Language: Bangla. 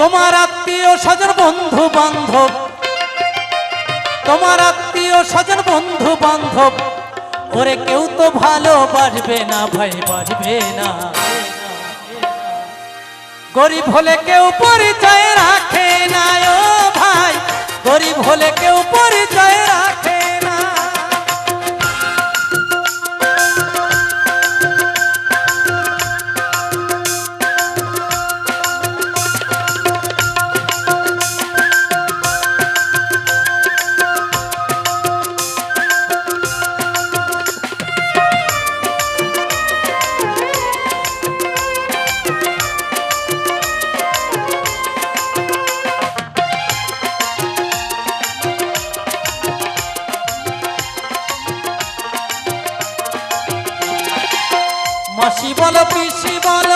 তোমার আত্মীয় স্বজন বন্ধু বান্ধব। তোমার আত্মীয় স্বজন বন্ধু বান্ধব। ওরে কেউ তো ভালোবাসবে না, ভাই বাসবে না। গরিব হলে কেউ পরিচয় রাখে না, ও ভাই। গরিব হলে কেউ পরিচয় মাসি বলো পিসি বলো